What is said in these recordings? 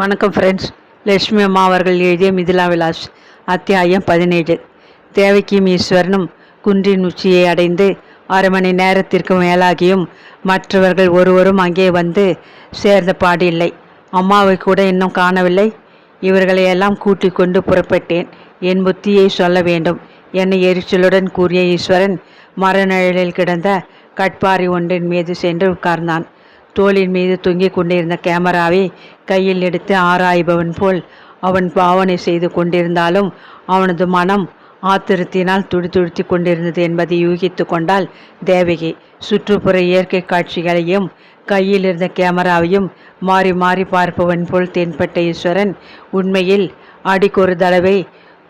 வணக்கம் ஃப்ரெண்ட்ஸ் லட்சுமி அம்மா அவர்கள் எழுதிய மிதிலா விலாஸ் அத்தியாயம் பதினேழு. தேவகியும் ஈஸ்வரனும் குன்றின் உச்சியை அடைந்து அரை மணி நேரத்திற்கு மேலாகியும் மற்றவர்கள் ஒருவரும் அங்கே வந்து சேர்ந்த பாடில்லை அம்மாவை கூட இன்னும் காணவில்லை. இவர்களை எல்லாம் கூட்டி கொண்டு புறப்பட்டேன். என் புத்தியை சொல்ல வேண்டும். என்னை எரிச்சலுடன் கூறிய ஈஸ்வரன் மரநிழலில் கிடந்த கட்பாரி ஒன்றின் மீது சென்று உட்கார்ந்தான். தோளின் மீது தொங்கிக் கொண்டிருந்த கேமராவை கையில் எடுத்து ஆராய்பவன் போல் அவன் பாவனை செய்து கொண்டிருந்தாலும் அவனது மனம் ஆத்திரத்தினால் துடிதுடித்து கொண்டிருந்தது என்பதை யூகித்து கொண்டால் தேவகி சுற்றுப்புற இயற்கை காட்சிகளையும் கையில் இருந்த கேமராவையும் மாறி மாறி பார்ப்பவன் போல் தென்பட்ட ஈஸ்வரன் உண்மையில் அடிக்கொரு தடவை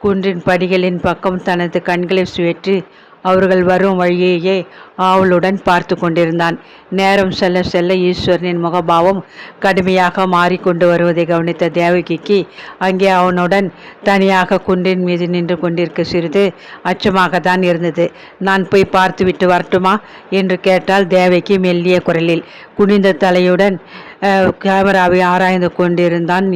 குன்றின் படிகளின் பக்கம் தனது கண்களை சுழற்றி அவர்கள் வரும் வழியையே ஆவலுடன் பார்த்து கொண்டிருந்தான். நேரம் செல்ல செல்ல ஈஸ்வரனின் முகபாவம் கடுமையாக மாறிக்கொண்டு வருவதை கவனித்த தேவகிக்கு அங்கே அவனுடன் தனியாக குன்றின் மீது நின்று கொண்டிருக்க சிறிது அச்சமாகத்தான் இருந்தது. நான் போய் பார்த்துவிட்டு வரட்டுமா? என்று கேட்டால் தேவகி மெல்லிய குரலில். குனிந்த தலையுடன் கேமராவை ஆராய்ந்து கொண்டிருந்தான்.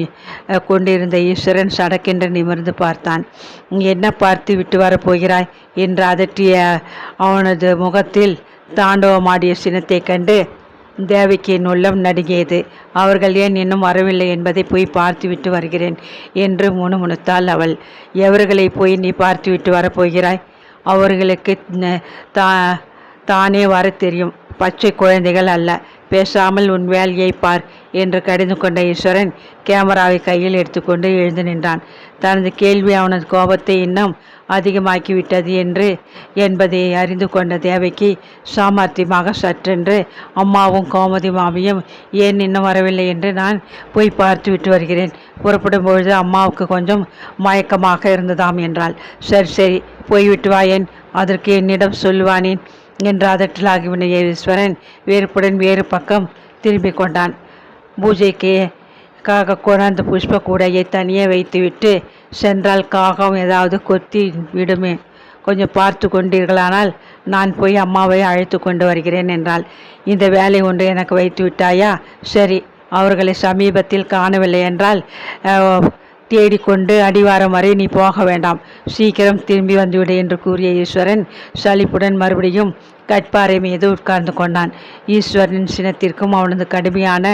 கொண்டிருந்த ஈஸ்வரன் சடக்கென்று நிமிர்ந்து பார்த்தான். என்ன பார்த்து விட்டு வரப்போகிறாய் என்று அதட்டிய அவனது முகத்தில் தாண்டவமாடிய சினத்தைக் கண்டு தேவகியின் உள்ளம் நடுங்கியது. அவர்கள் ஏன் இன்னும் வரவில்லை என்பதை போய் பார்த்துவிட்டு வருகிறேன் என்று முணுமுணுத்தாள் அவள். எவர்களை போய் நீ பார்த்துவிட்டு வரப்போகிறாய் அவர்களுக்கு தா தானே வர தெரியும். பச்சை குழந்தைகள் அல்ல. பேசாமல் உன் வேலையை பார் என்று கடிந்து கொண்ட ஈஸ்வரன் கேமராவை கையில் எடுத்துக்கொண்டு எழுந்து நின்றான். தனது கேள்வி அவனது கோபத்தை இன்னும் அதிகமாக்கிவிட்டது என்று என்பதை அறிந்து கொண்ட தேவைக்கு சாமர்த்தியமாக சற்றென்று அம்மாவும் கோமதி மாமியும் ஏன் இன்னும் வரவில்லை என்று நான் போய் பார்த்து விட்டு வருகிறேன். புறப்படும் பொழுது அம்மாவுக்கு கொஞ்சம் மயக்கமாக இருந்ததாம் என்றாள். சரி சரி போய்விட்டு வாயேன் அதற்கு என்னிடம் சொல்லுவானேன் என்று அதட்டலாகிவின ஈஸ்வரன் வேறுப்புடன் வேறு பக்கம் திரும்பிக் கொண்டான். பூஜைக்கு காக கொண்டாந்து புஷ்ப கூடையை தனியே வைத்துவிட்டு சென்றால் காகம் ஏதாவது கொத்தி விடுமே. கொஞ்சம் பார்த்து கொண்டீர்களானால் நான் போய் அம்மாவை அழைத்து கொண்டு வருகிறேன் என்றால் இந்த வேலை ஒன்று எனக்கு வைத்து விட்டாயா சரி அவர்களை சமீபத்தில் காணவில்லை என்றால் தேடிக்கொண்டு அடிவாரம் வரை நீ போக வேண்டாம். சீக்கிரம் திரும்பி வந்துவிடு என்று கூறிய ஈஸ்வரன் சலிப்புடன் மறுபடியும் கட்பாறை மீது உட்கார்ந்து கொண்டான். ஈஸ்வரனின் சினத்திற்கும் அவனது கடுமையான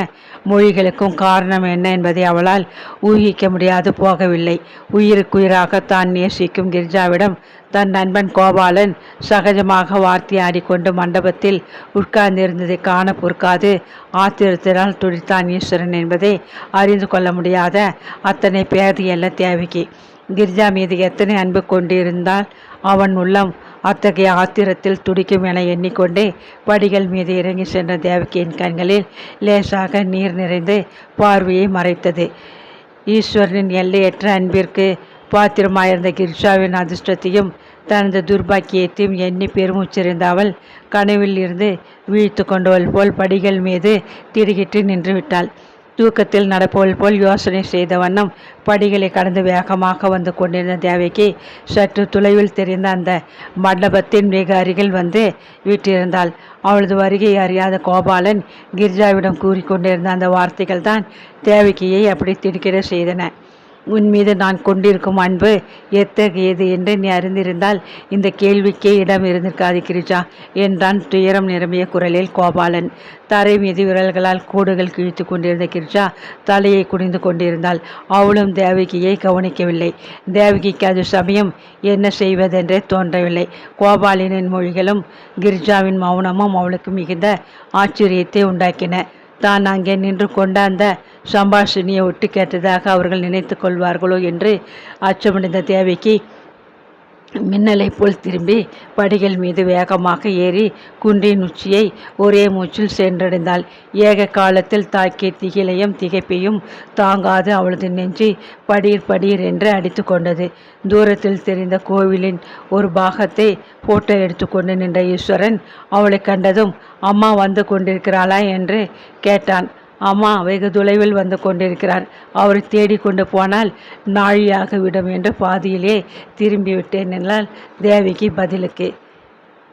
மொழிகளுக்கும் காரணம் என்ன என்பதை அவளால் ஊகிக்க முடியாது போகவில்லை. உயிருக்குயிராக தான் நேசிக்கும் கிரிஜாவிடம் தன் நண்பன் கோபாலன் சகஜமாக வார்த்தையாடிக்கொண்டு மண்டபத்தில் உட்கார்ந்திருந்ததை காண பொறுக்காது. ஆத்திரத்தினால் துடித்தான் ஈஸ்வரன் என்பதை அறிந்து கொள்ள முடியாத அத்தனை பேதையல்ல தேவைக்கு கிரிஜா மீது எத்தனை அன்பு கொண்டிருந்தால் அவன் உள்ளம் அத்தகைய ஆத்திரத்தில் துடிக்கும் என எண்ணிக்கொண்டே படிகள் மீது இறங்கி சென்ற தேவகியின் கண்களில் லேசாக நீர் நிறைந்து பார்வையை மறைத்தது. ஈஸ்வரனின் எல்லையற்ற அன்பிற்கு பாத்திரமாயிருந்த கிரிஷாவின் அதிர்ஷ்டத்தையும் தனது துர்பாக்கியத்தையும் எண்ணி பெருமூச்சிருந்த அவள் கனவில் இருந்து வீழ்த்து கொண்டவள் போல் படிகள் மீது திடுகிட்டு நின்று விட்டாள் தூக்கத்தில் நடப்பவள் போல் யோசனை செய்த வண்ணம் படிகளை கடந்து வேகமாக வந்து கொண்டிருந்த தேவைக்கு சற்று தொலைவில் தெரிந்த அந்த மண்டபத்தின் மிக அருகில் வந்து வீட்டிருந்தாள் அவளது வருகை அறியாத கோபாலன் கிரிஜாவிடம் கூறிக்கொண்டிருந்த அந்த வார்த்தைகள் தான் தேவகியை அப்படி திடுக்கிட செய்தன. உன் மீது நான் கொண்டிருக்கும் அன்பு எத்தகையது என்று நீ அறிந்திருந்தால் இந்த கேள்விக்கே இடம் இருந்திருக்காது கிரிஜா என்றான் துயரம் நிரம்பிய குரலில் கோபாலன். தரை மீது விரல்களால் கூடுகள் கிழித்து கொண்டிருந்த கிரிஜா தலையை குனிந்து கொண்டிருந்தாள். அவளும் தேவகியை கவனிக்கவில்லை. தேவகிக்கு அது சமயம் என்ன செய்வதென்றே தோன்றவில்லை. கோபாலனின் மொழிகளும் கிரிஜாவின் மௌனமும் அவளுக்கு மிகுந்த ஆச்சரியத்தை உண்டாக்கின. தான் அங்கே நின்று கொண்டாந்த சம்பாஷினியை ஒட்டு கேட்டதாக அவர்கள் நினைத்து கொள்வார்களோ என்று அச்சமடைந்த தேவைக்கு மின்னலை போல் திரும்பி படிகள் மீது வேகமாக ஏறி குன்றின் உச்சியை ஒரே மூச்சில் சென்றடைந்தாள். ஏக காலத்தில் தாக்கிய திகிலையும் திகைப்பையும் தாங்காது அவளது நெஞ்சு படீர் படீர் என்று அடித்து கொண்டது. தூரத்தில் தெரிந்த கோவிலின் ஒரு பாகத்தை போட்டோ எடுத்துக்கொண்டு நின்ற ஈஸ்வரன் அவளை கண்டதும் அம்மா வந்து கொண்டிருக்கிறாளா? என்று கேட்டான். அம்மா வெகு தொலைவில் வந்து கொண்டிருக்கிறார். அவரை தேடிக்கொண்டு போனால் நாழியாக விடும் என்று பாதியிலே திரும்பி விட்டேன் என்றால் தேவிக்கு பதிலுக்கு.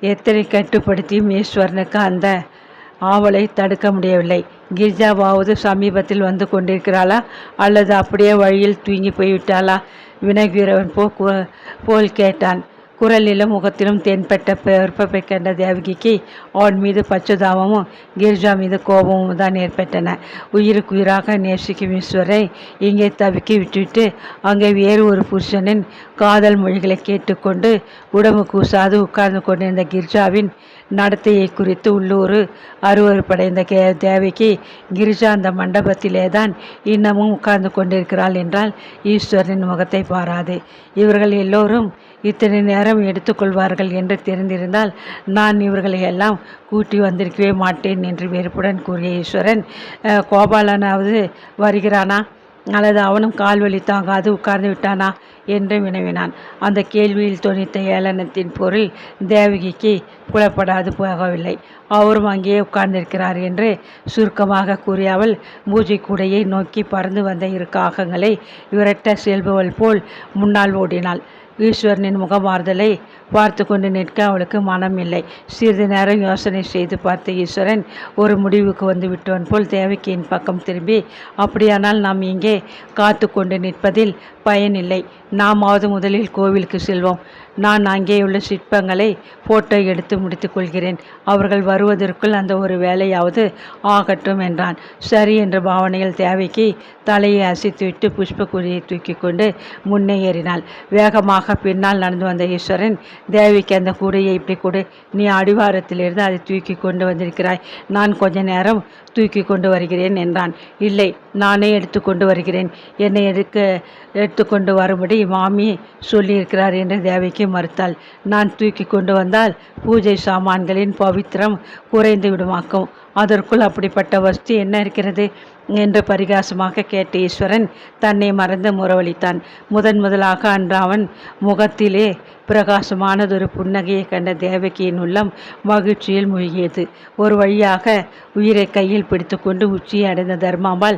எத்தனை கட்டுப்படுத்தியும் ஈஸ்வரனுக்கு அந்த ஆவலை தடுக்க முடியவில்லை. கிரிஜாவாவது சமீபத்தில் வந்து கொண்டிருக்கிறாளா? அல்லது அப்படியே வழியில் தூங்கி போய்விட்டாளா? வினகுகிறவன் போ போல் கேட்டான். குரலிலும் முகத்திலும் தென்பட்ட பெருப்பை கண்ட தேவகிக்கு அவன் மீது பச்சுதாபமும் கிரிஜா மீது கோபமும் தான் ஏற்பட்டன. உயிருக்கு உயிராக நேசிக்கும் ஈஸ்வரை இங்கே தவிக்கி விட்டுவிட்டு அங்கே வேறு ஒரு புருஷனின் காதல் மொழிகளை கேட்டுக்கொண்டு உடம்பு கூசாது உட்கார்ந்து கொண்டிருந்த கிரிஜாவின் நடத்தையை குறித்து உள்ளூர் அருவருப்படைந்த கே தேவிக்கு கிரிஜா அந்த மண்டபத்திலே தான் இன்னமும் உட்கார்ந்து கொண்டிருக்கிறாள் என்றால் ஈஸ்வரின் முகத்தை பாராது. இவர்கள் எல்லோரும் இத்தனை நேரம் எடுத்துக்கொள்வார்கள் என்று தெரிந்திருந்தால் நான் இவர்களை எல்லாம் கூட்டி வந்திருக்கவே மாட்டேன் என்று வெறுப்புடன் கூறிய ஈஸ்வரன் கோபாலனாவது வருகிறானா? அல்லது அவனும் கால் வலி தாங்காது உட்கார்ந்து விட்டானா? என்று வினவினான். அந்த கேள்வியில் துணித்த ஏளனத்தின் பொருள் தேவகிக்கு புலப்படாது போகவில்லை. அவரும் அங்கேயே உட்கார்ந்திருக்கிறார் என்று சுருக்கமாக கூறிய அவள் பூஜை கூடையை நோக்கி பறந்து வந்த இரு காகங்களை விரட்ட செல்பவள் போல் முன்னால் ஓடினாள். ஈஸ்வரனின் முகமாறுதலை பார்த்து கொண்டு நிற்க அவளுக்கு மனம் இல்லை சிறிது நேரம் யோசனை செய்து பார்த்த ஈஸ்வரன் ஒரு முடிவுக்கு வந்து விட்டவன் போல் தேவகியின் பக்கம் திரும்பி அப்படியானால் நாம் இங்கே காத்து கொண்டு நிற்பதில் பயனில்லை. நாமாவது முதலில் கோவிலுக்கு செல்வோம். நான் அங்கேயுள்ள சிற்பங்களை போட்டோ எடுத்து முடித்துக்கொள்கிறேன் அவர்கள் வருவதற்குள் அந்த ஒரு வேலையாவது ஆகட்டும் என்றான். சரி என்ற பாவனையில் தேவைக்கு தலையை அசைத்துவிட்டு புஷ்பக்குடியை தூக்கி கொண்டு முன்னே ஏறினாள். வேகமாக பின்னால் நடந்து வந்த ஈஸ்வரன் தேவிக்கு அந்த கூடையை இப்படி கொடு. நீ அடிவாரத்திலிருந்து அதை தூக்கி கொண்டு வந்திருக்கிறாய். நான் கொஞ்ச நேரம் தூக்கி கொண்டு வருகிறேன் என்றான். இல்லை நானே எடுத்துக்கொண்டு வருகிறேன். என்னை எடுக்க எடுத்துக்கொண்டு வரும்படி மாமி சொல்லியிருக்கிறார் என்று தேவிக்கு மறுத்தாள். நான் தூக்கி கொண்டு வந்தால் பூஜை சாமான்களின் பவித்திரம் குறைந்து விடுமாக்கும். அதற்குள் அப்படிப்பட்ட வஸ்து என்ன இருக்கிறது? என்று பரிகாசமாக கேட்ட ஈஸ்வரன் தன்னை மறந்து முறவளித்தான் முதன் முதலாக அன்று அவன் முகத்திலே பிரகாசமானதொரு புன்னகையை கண்ட தேவகியின் உள்ளம் மகிழ்ச்சியில் மூழ்கியது. ஒரு வழியாக உயிரை கையில் பிடித்துக்கொண்டு உச்சியை அடைந்த தர்மாம்பாள்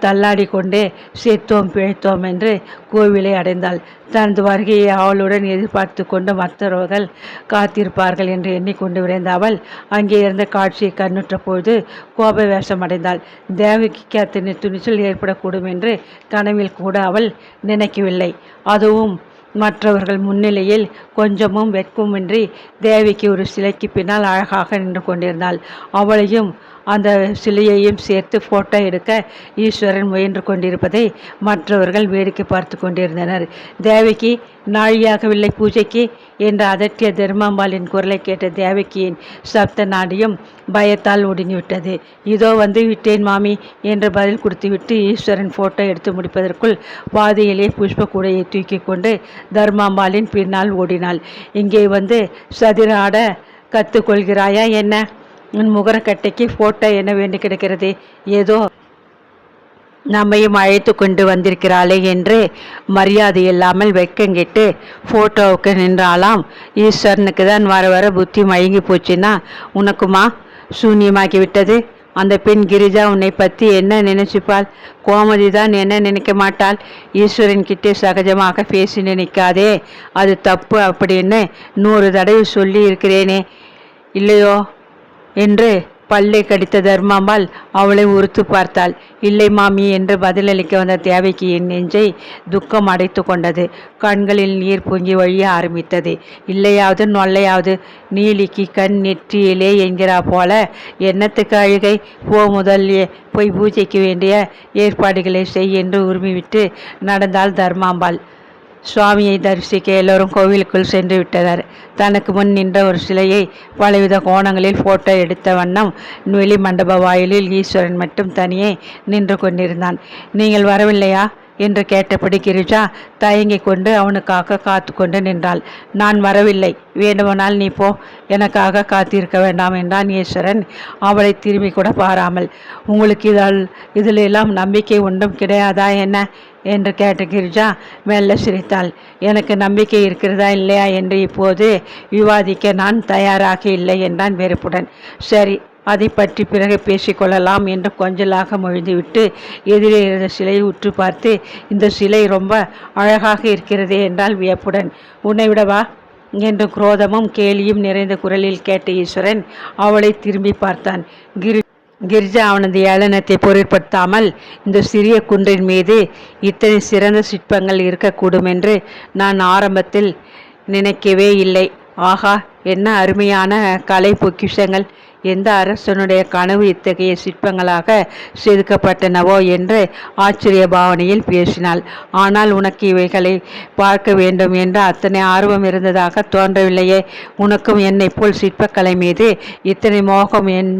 தள்ளாடி கொண்டே சேர்த்தோம் பிழைத்தோம் என்று கோவிலை அடைந்தாள். தனது வருகையை அவளுடன் எதிர்பார்த்து கொண்டு மற்றவர்கள் காத்திருப்பார்கள் என்று எண்ணிக்கொண்டு விரைந்த அவள் அங்கே இருந்த காட்சியை கண்ணுற்ற பொழுது கோப வேஷம் அடைந்தாள் தேவகிக்கு துணிச்சல் ஏற்படக்கூடும் என்று கனவில் கூட அவள் நினைக்கவில்லை. அதுவும் மற்றவர்கள் முன்னிலையில் கொஞ்சமும் வெட்கமின்றி தேவிக்கு ஒரு சிலைக்கு பின்னால் அழகாக நின்று கொண்டிருந்தாள். அவளையும் அந்த சிலையையும் சேர்த்து ஃபோட்டோ எடுக்க ஈஸ்வரன் முயன்று கொண்டிருப்பதை மற்றவர்கள் வேடிக்கை பார்த்து கொண்டிருந்தனர். தேவகி நாழியாகவில்லை பூஜைக்கு என்று அதட்டிய தர்மாம்பாளின் குரலை கேட்ட தேவகியின் சப்த நாடியும் பயத்தால் ஒடுங்கிவிட்டது. இதோ வந்து விட்டேன் மாமி என்று பதில் கொடுத்துவிட்டு ஈஸ்வரன் ஃபோட்டோ எடுத்து முடிப்பதற்குள் பாதையிலே புஷ்ப கூடையை தூக்கி கொண்டு தர்மாம்பாளின் பின்னால் ஓடினாள். இங்கே வந்து சதிராட கற்றுக்கொள்கிறாயா என்ன? உன் முகரக்கட்டைக்கு போட்டோ என்ன வேண்டி கிடக்கிறது? ஏதோ நம்மையும் அழைத்து கொண்டு வந்திருக்கிறாளே என்று மரியாதை இல்லாமல் வெக்கங்கிட்டு ஃபோட்டோவுக்கு நின்றாலாம் ஈஸ்வரனுக்கு தான் வர வர புத்தி மயங்கி போச்சுன்னா உனக்குமா? சூன்யமாக்கி விட்டது. அந்த பெண் கிரிஜா உன்னை பற்றி என்ன நினைச்சுப்பாள்? கோமதி தான் என்ன நினைக்க மாட்டாள்? ஈஸ்வரன் கிட்டே சகஜமாக பேசி நினைக்காதே. அது தப்பு அப்படின்னு நூறு தடவை சொல்லி இருக்கிறேனே. இல்லையோ என்று பல்லை கடித்த தர்மாம்பாள் அவளை உறுத்து பார்த்தாள். இல்லை மாமி என்று பதிலளிக்க வந்த தேவைக்கு என் நெஞ்சை துக்கம் அடைத்து கொண்டது. கண்களில் நீர் பொங்கி வழிய ஆரம்பித்தது. இல்லையாவது நொல்லையாவது நீலிக்கு கண் நெற்றியிலே என்கிறா போல. என்னத்துக்கு அழுகை? போ முதல் போய் பூஜைக்கு வேண்டிய ஏற்பாடுகளை செய் என்று உரிமைவிட்டு நடந்தாள் தர்மாம்பாள் சுவாமியை தரிசிக்க எல்லோரும் கோவிலுக்குள் சென்று விட்டனர். தனக்கு முன் நின்ற ஒரு சிலையை பலவித கோணங்களில் போட்டோ எடுத்த வண்ணம் வெளி மண்டப வாயிலில் ஈஸ்வரன் மட்டும் தனியே நின்று கொண்டிருந்தான். நீங்கள் வரவில்லையா? என்று கேட்டபடி கிரிஜா தயங்கிக் கொண்டு அவனுக்காக காத்து கொண்டு நின்றாள். நான் வரவில்லை. வேண்டுமானால் நீ போ. எனக்காக காத்திருக்க வேண்டாம் என்றான் ஈஸ்வரன். அவளை திரும்பி கூட பாராமல். உங்களுக்கு இதால் இதிலெல்லாம் நம்பிக்கை ஒன்றும் கிடையாதா என்ன? என்று கேட்ட கிரிஜா மெல்ல சிரித்தாள். எனக்கு நம்பிக்கை இருக்கிறதா இல்லையா என்று இப்போது விவாதிக்க நான் தயாராக இல்லை என்றான் வெறுப்புடன். சரி அதை பற்றி பிறகு பேசிக்கொள்ளலாம் என்று கொஞ்சலாக மொழிந்துவிட்டு எதிரே இருந்த சிலையை உற்று பார்த்து இந்த சிலை ரொம்ப அழகாக இருக்கிறதே என்றால் வியப்புடன். உன்னை விடவா என்று குரோதமும் கேலியும் நிறைந்த குரலில் கேட்ட ஈஸ்வரன் அவளை திரும்பி பார்த்தான். கிரி கிரிஜா அவனது ஏளனத்தை பொருட்படுத்தாமல் இந்த சிறிய குன்றின் மீது இத்தனை சிறந்த சிற்பங்கள் இருக்கக்கூடும் என்று நான் ஆரம்பத்தில் நினைக்கவே இல்லை. ஆகா என்ன அருமையான கலை பொக்கிஷங்கள். எந்த அரசனுடைய கனவு இத்தகைய சிற்பங்களாக செதுக்கப்பட்டனவோ என்று ஆச்சரிய பாவனையில் பேசினாள். ஆனால் உனக்கு இவைகளை பார்க்க வேண்டும் என்று அத்தனை ஆர்வம் இருந்ததாக தோன்றவில்லையே. உனக்கும் என்னை போல் சிற்பக்கலை மீது இத்தனை மோகம் என்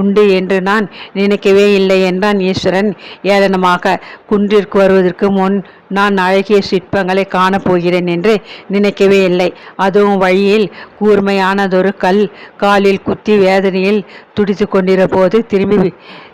உண்டு என்று நான் நினைக்கவே இல்லை என்றான் ஈஸ்வரன் ஏளனமாக. குன்றிற்கு வருவதற்கு முன் நான் அழகிய சிற்பங்களை காணப்போகிறேன் என்று நினைக்கவே இல்லை. அதுவும் வழியில் கூர்மையானதொரு கல் காலில் குத்தி வேதனையில் துடித்து கொண்டிருந்த போது திரும்பி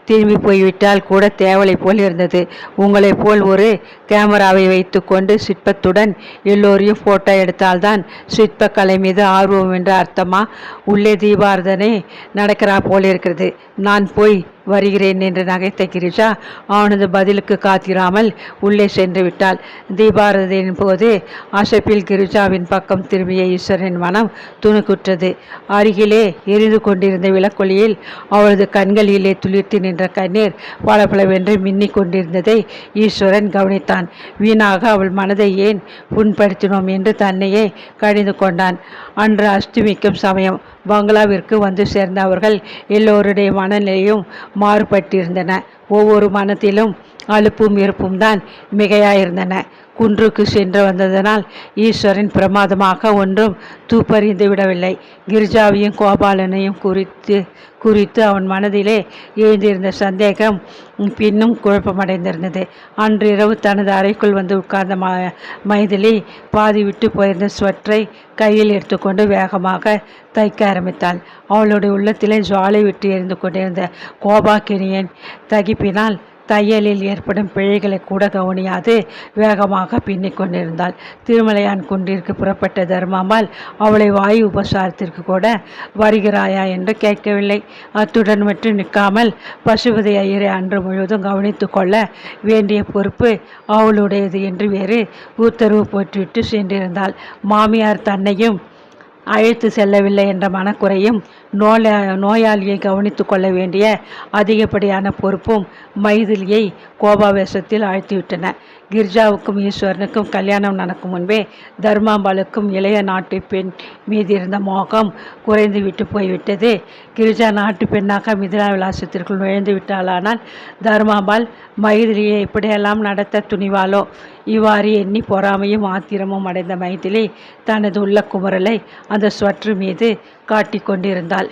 திரும்பி போய்விட்டால் கூட தேவலை போல் இருந்தது. உங்களைப் போல் ஒரு கேமராவை வைத்துக்கொண்டு சிற்பத்துடன் எல்லோரையும் ஃபோட்டோ எடுத்தால்தான் சிற்பக்கலை மீது ஆர்வம் என்று அர்த்தமா? உள்ளே தீபாரதனை நடக்கிறா போல் இருக்கிறது. நான் போய் வருகிறேன் என்று நகைத்த கிரிஜா அவனது பதிலுக்கு காத்திராமல் உள்ளே சென்று விட்டாள். தீபாரதியின் போது அசப்பில் கிரிஜாவின் பக்கம் திரும்பிய ஈஸ்வரின் மனம் துணுக்குற்றது. அருகிலே எரிந்து கொண்டிருந்த விளக்கொலியில் அவளது கண்களிலே துளிர்த்து நின்ற கண்ணீர் பளபளவென்று மின்னிக் கொண்டிருந்ததை ஈஸ்வரன் கவனித்தான். வீணாக அவள் மனதை ஏன் புண்படுத்தினோம் என்று தன்னையே கடிந்து கொண்டான். அன்று அஸ்துமிக்கும் சமயம் பங்களாவிற்கு வந்து சேர்ந்த அவர்கள் எல்லோருடைய மனநிலையும் மாறுபட்டிருந்தன. ஒவ்வொரு மனத்திலும் அலுப்பும் இருப்பும் தான் மிகையாயிருந்தன. குன்றுக்கு சென்று வந்ததனால் ஈஸ்வரன் பிரமாதமாக ஒன்றும் தூப்பறிந்து விடவில்லை. கிரிஜாவையும் கோபாலனையும் குறித்து குறித்து அவன் மனதிலே எழுந்திருந்த சந்தேகம் பின்னும் குழப்பமடைந்திருந்தது. அன்றிரவு தனது அறைக்குள் வந்து உட்கார்ந்த ம மைதிலி பாதி விட்டு போயிருந்த ஸ்வெட்டரை கையில் எடுத்துக்கொண்டு வேகமாக தைக்க ஆரம்பித்தாள். அவளுடைய உள்ளத்திலே ஜுவாலை விட்டு எரிந்து கொண்டிருந்த கோபாக்கினியன் திருப்பினால் தையலில் ஏற்படும் பிழைகளை கூட கவனியாது. வேகமாக பின்னிக் கொண்டிருந்தாள். திருமலையான் குன்றிற்கு புறப்பட்ட தர்மாம்பாள் அவளை வாயு உபசாரத்திற்கு கூட வருகிறாயா என்று கேட்கவில்லை. அத்துடன் மட்டும் நிற்காமல் பசுபதி ஐயரை அன்று முழுவதும் கவனித்து கொள்ள வேண்டிய பொறுப்பு அவளுடையது என்று வேறு உத்தரவு போட்டுவிட்டு சென்றிருந்தாள். மாமியார் தன்னையும் அழைத்து செல்லவில்லை என்ற மனக்குறையும் நோயா நோயாளியை கவனித்து கொள்ள வேண்டிய அதிகப்படியான பொறுப்பும் மைதிலியை கோபாவேசத்தில் ஆழ்த்திவிட்டன. கிர்ஜாவுக்கும் ஈஸ்வரனுக்கும் கல்யாணம் நடக்கும் முன்பே தர்மாம்பாளுக்கும் இளைய நாட்டு பெண் மீதி இருந்த மோகம் குறைந்து விட்டு போய்விட்டது. கிரிஜா நாட்டு பெண்ணாக மிதிலா விலாசத்திற்குள் நுழைந்து விட்டாளானால் தர்மாம்பாள் மைதிலியை இப்படியெல்லாம் நடத்த துணிவாளோ இவ்வாறு எண்ணி பொறாமையும் ஆத்திரமும் அடைந்த மைதிலி தனது உள்ள குமரலை அந்த ஸ்வற்று மீது காட்டிக் கொண்டிருந்தாள்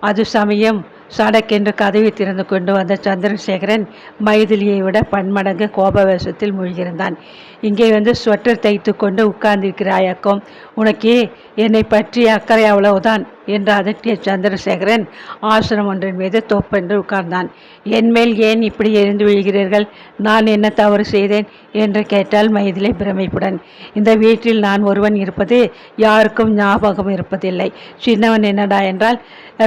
அது சமயம் சடக்கென்று கதவை திறந்து கொண்டு வந்த சந்திரசேகரன் மைதிலியை விட பன்மடங்கு கோபவேசத்தில் மூழ்கியிருந்தான். இங்கே வந்து ஸ்வெட்டர் தைத்து கொண்டு உட்கார்ந்திருக்கிறாயக்கம். உனக்கே என்னை பற்றி அக்கறை அவ்வளவுதான். என்று அதட்டிய சந்திரசேகரன் ஆசிரம் ஒன்றின் மீது தொப்பென்று உட்கார்ந்தான். என்மேல் ஏன் இப்படி எரிந்து விழுகிறீர்கள்? நான் என்ன தவறு செய்தேன்? என்று கேட்டால் மைதிலை பிரமிப்புடன். இந்த வீட்டில் நான் ஒருவன் இருப்பது யாருக்கும் ஞாபகம் இருப்பதில்லை. சின்னவன் என்னடா என்றால்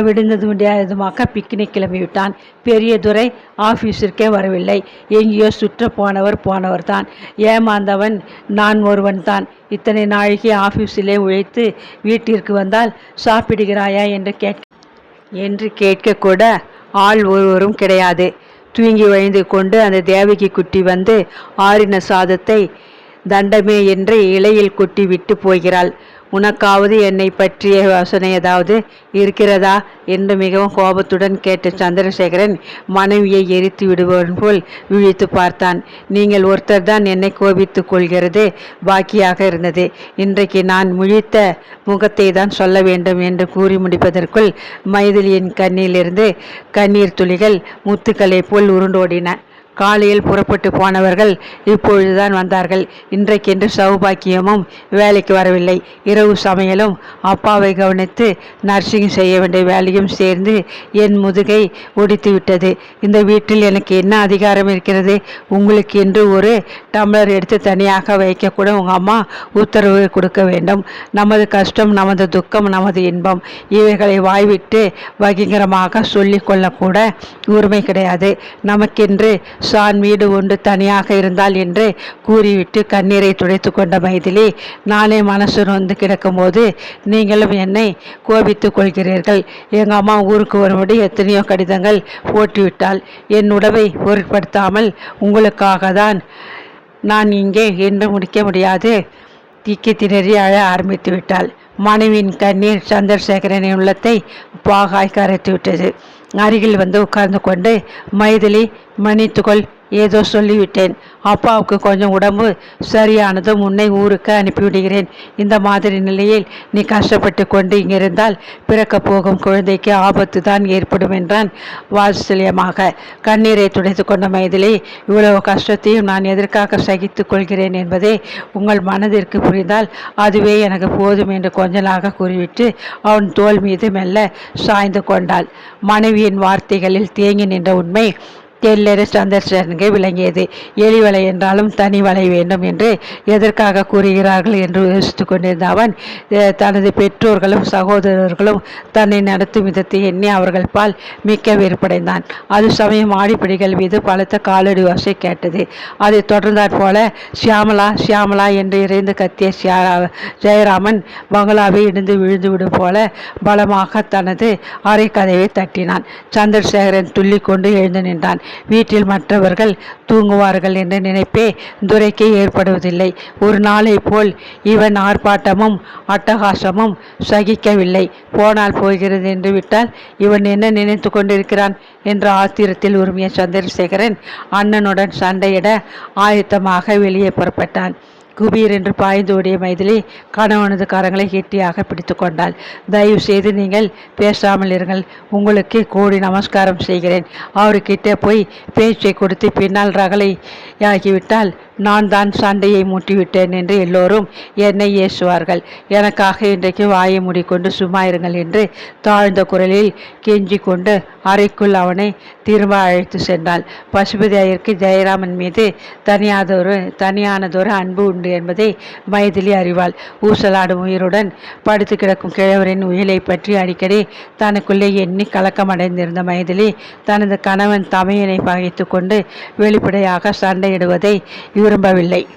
விடுந்தது முடியாததுமாக பிக்னிக் கிளம்பிவிட்டான். பெரியதுரை ஆஃபீஸிற்கே வரவில்லை. எங்கேயோ சுற்ற போனவர் போனவர் தான் ஏமாந்தவன் நான் ஒருவன் தான் இத்தனை நாழிகை ஆஃபீஸிலே உழைத்து வீட்டிற்கு வந்தால் சாப்பிடுகிறாயா என்று கேட்க என்று கேட்கக்கூட ஆள் ஒருவரும் கிடையாது. தூங்கி வழிந்து கொண்டு அந்த தேவகி குட்டி வந்து ஆறின சாதத்தை தண்டமே என்று இலையில் கொட்டி விட்டு போகிறாள். உனக்காவது என்னை பற்றிய யோசனை ஏதாவது இருக்கிறதா? என்று மிகவும் கோபத்துடன் கேட்ட சந்திரசேகரன் மனைவியை எரித்து விடுபவன் போல் விழித்து பார்த்தான். நீங்கள் ஒருத்தர் தான் என்னை கோபித்துக் கொள்கிறது பாக்கியாக இருந்தது. இன்றைக்கு நான் முழித்த முகத்தை தான் சொல்ல வேண்டும் என்று கூறி முடிப்பதற்குள் மைதிலியின் கண்ணிலிருந்து கண்ணீர் துளிகள் முத்துக்களை போல் உருண்டோடின. காலையில் புறப்பட்டு போனவர்கள் இப்பொழுதுதான் வந்தார்கள். இன்றைக்கென்று சௌபாக்கியமும் வேலைக்கு வரவில்லை. இரவு சமையலும் அப்பாவை கவனித்து நர்சிங் செய்ய வேண்டிய வேலையும் சேர்ந்து என் முதுகை ஒடித்து விட்டது இந்த வீட்டில் எனக்கு என்ன அதிகாரம் இருக்கிறது? உங்களுக்கு என்று ஒரு டம்ளர் எடுத்து தனியாக வைக்கக்கூட உங்கள் அம்மா உத்தரவு கொடுக்க வேண்டும். நமது கஷ்டம் நமது துக்கம் நமது இன்பம் இவைகளை வாய்விட்டு பகிங்கரமாக சொல்லிக்கொள்ளக்கூட உரிமை கிடையாது. நமக்கென்று சான் வீடு ஒன்று தனியாக இருந்தால் என்று கூறிவிட்டு கண்ணீரை துடைத்து கொண்ட மைதிலி நானே மனசு நொந்து கிடக்கும்போது நீங்களும் என்னை கோபித்து கொள்கிறீர்கள். எங்கள் அம்மா ஊருக்கு வரும்படி எத்தனையோ கடிதங்கள் போட்டுவிட்டால் என் உடவை பொருட்படுத்தாமல் உங்களுக்காக தான் நான் இங்கே என்று முடிக்க முடியாது. திக்கி திணறி அழ ஆரம்பித்து விட்டாள். மனைவியின் கண்ணீர் சந்திரசேகரனின் உள்ளத்தை பாகாய் கரைத்து விட்டது. அருகில் வந்து உட்கார்ந்து கொண்டு மைதிலி மன்னித்துக்கொள் ஏதோ சொல்லிவிட்டேன். அப்பாவுக்கு கொஞ்சம் உடம்பு சரியானதும் உன்னை ஊருக்கு அனுப்பிவிடுகிறேன். இந்த மாதிரி நிலையில் நீ கஷ்டப்பட்டு கொண்டு இங்கிருந்தால் பிறக்க போகும் குழந்தைக்கு ஆபத்து தான் ஏற்படும் என்றான் வாத்சல்யமாக. கண்ணீரை துடைத்து கொண்ட மைதிலே இவ்வளவு கஷ்டத்தையும் நான் எதற்காக சகித்து கொள்கிறேன் என்பதே உங்கள் மனதிற்கு புரிந்தால் அதுவே எனக்கு போதும் என்று கொஞ்சலாக கூறிவிட்டு அவன் தோல் மீது மெல்ல சாய்ந்து கொண்டாள். மனைவியின் வார்த்தைகளில் தேங்கி நின்ற உண்மை தெல்லெரு சந்திரசேகரனுக்கு விளங்கியது. எலி வலை என்றாலும் தனி வலை வேண்டும் என்று எதற்காக கூறுகிறார்கள் என்று யோசித்துக் கொண்டிருந்த அவன் தனது பெற்றோர்களும் சகோதரர்களும் தன்னை நடத்தும் விதத்தை எண்ணி அவர்கள் பால் மிக்க வெறுப்படைந்தான் அது சமயம் ஆடிப்பிடிகள் மீது பலத்த காலடி ஓசை கேட்டது. அதை தொடர்ந்தாற் போல ஷியாமலா ஷியாமலா என்று இறைந்து கத்திய ஜெயராமன் பங்களாவை இடிந்து விழுந்துவிடும் போல பலமாக தனது அரை கதவை தட்டினான். சந்திரசேகரன் துள்ளிக்கொண்டு எழுந்து நின்றான். வீட்டில் மற்றவர்கள் தூங்குவார்கள் என்ற நினைப்பே துரைக்கு ஏற்படுவதில்லை. ஒரு நாளை போல் இவன் ஆர்ப்பாட்டமும் அட்டகாசமும் சகிக்கவில்லை. போனால் போகிறது என்று விட்டால் இவன் என்ன நினைத்து கொண்டிருக்கிறான் என்ற ஆத்திரத்தில் உரிமைய சந்திரசேகரன் அண்ணனுடன் சண்டையிட ஆயத்தமாக வெளியே புறப்பட்டான். குபீர் என்று பாய்ந்து ஓடிய மைதிலி கணவனது கரங்களை கெட்டியாக பிடித்து கொண்டாள். தயவு செய்து நீங்கள் பேசாமல் இருங்கள். உங்களுக்கு கூடி நமஸ்காரம் செய்கிறேன். அவர்கிட்ட போய் பேச்சை கொடுத்து பின்னால் ரகளை ஆகிவிட்டால் நான் தான் சண்டையை மூட்டிவிட்டேன் என்று எல்லோரும் என்னை ஏசுவார்கள். எனக்காக இன்றைக்கு வாயை மூடிக்கொண்டு சும்மா இருங்கள் என்று தாழ்ந்த குரலில் கெஞ்சி கொண்டு அறைக்குள் அவனை திரும்ப அழைத்து சென்றாள். பசுபதி ஜெயராமன் மீது தனியாதொரு தனியானதொரு அன்பு உண்டு என்பதை மைதிலி அறிவாள். ஊசலாடும் உயிருடன் படுத்து கிடக்கும் கிழவரின் உயிலை பற்றி அடிக்கடி தனக்குள்ளே எண்ணி கலக்கமடைந்திருந்த மைதிலி தனது கணவன் தமையனை பகைத்து கொண்டு வெளிப்படையாக சண்டையிடுவதை விரும்பவில்லை.